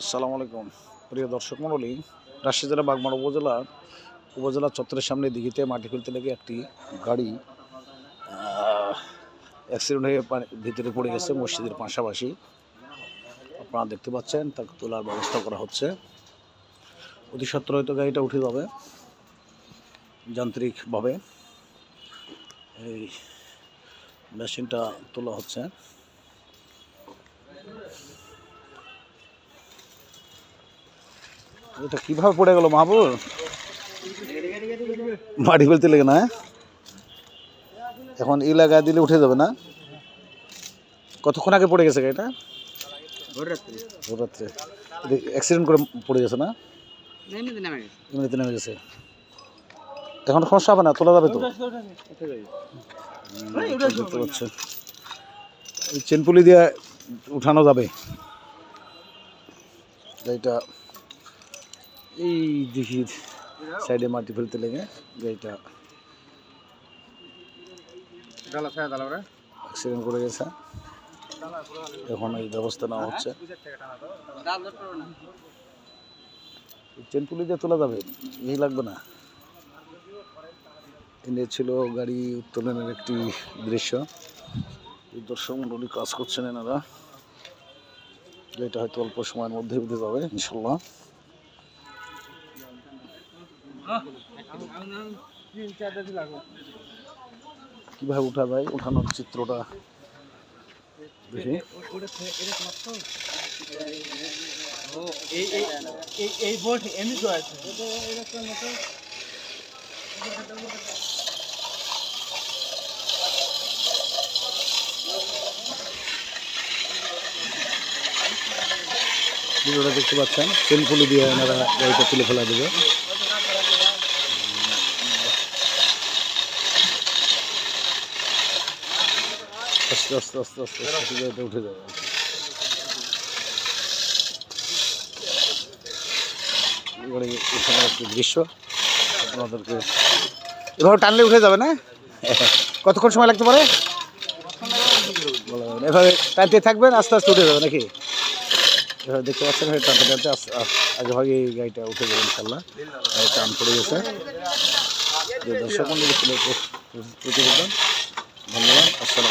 আসসালামু আলাইকুম। প্রিয় দর্শক মণ্ডলী, রাজশাহী জেলা বাগমারা উপজেলা উপজেলা চত্বরের সামনে দিঘিতে মাটি ফেলতে লেগে একটি গাড়ি অ্যাক্সিডেন্ট হয়ে ভিতরে পড়ে গেছে মসজিদের পাশাপাশি। আপনারা দেখতে পাচ্ছেন তাকে তোলার ব্যবস্থা করা হচ্ছে। অতি সত্তর হয়তো গাড়িটা উঠে যাবে, যান্ত্রিকভাবে। এই মেশিনটা তোলা হচ্ছে। এটা কীভাবে পড়ে গেল মাহবুব? মাটি ফেলতে লেগে না হ্যাঁ? এখন ই লাগা দিলে উঠে যাবে না। কতক্ষণ আগে পড়ে গেছে এটা ভোর রাত্রে অ্যাক্সিডেন্ট করে পড়ে গেছে না? এমনিতে নেমে গেছে। এখন সমস্যা হবে না? তোলা যাবে তো? এটা চেনপুলি দিয়ে উঠানো যাবে। গাড়িটা এই দিঘির সাইডে মাটি ফেলতে লেগে গাড়িটা অ্যাক্সিডেন্ট করে গেছে। এখন এই ব্যবস্থা নেওয়া হচ্ছে। চেনপুলি দিয়ে তোলা যাবে এই লাগবে না। এনে ছিল গাড়ি উত্তোলনের একটি দৃশ্য। দর্শক মন্ডলী কাজ করছেন এনারা। এটা হয়তো অল্প সময়ের মধ্যে উঠে যাবে ইনশাল্লাহ। কীভাবে উঠা যায় উঠানোর চিত্রটা দেখি। এই বোট এমনি তো আছে দেখতে পাচ্ছেন। চেনপুলি দিয়ে এনারা গাড়িটা তুলে ফেলা দেবে। আস্তে আস্তে আস্তে আস্তে উঠে যাবে। দৃশ্য, আপনাদেরকে এভাবে টানলে উঠে যাবে না? কতক্ষণ সময় লাগতে পারে। এভাবে টানতে থাকবেন, আস্তে আস্তে উঠে যাবে নাকি? দেখতে পাচ্ছেন, হয়ে, টানতে টানতে আগে ভাগে এই গাড়িটা উঠে যাবে ইনশাল্লাহ টান পড়ে গেছে। দর্শক প্রতিবেদন, ধন্যবাদ, আসসালাম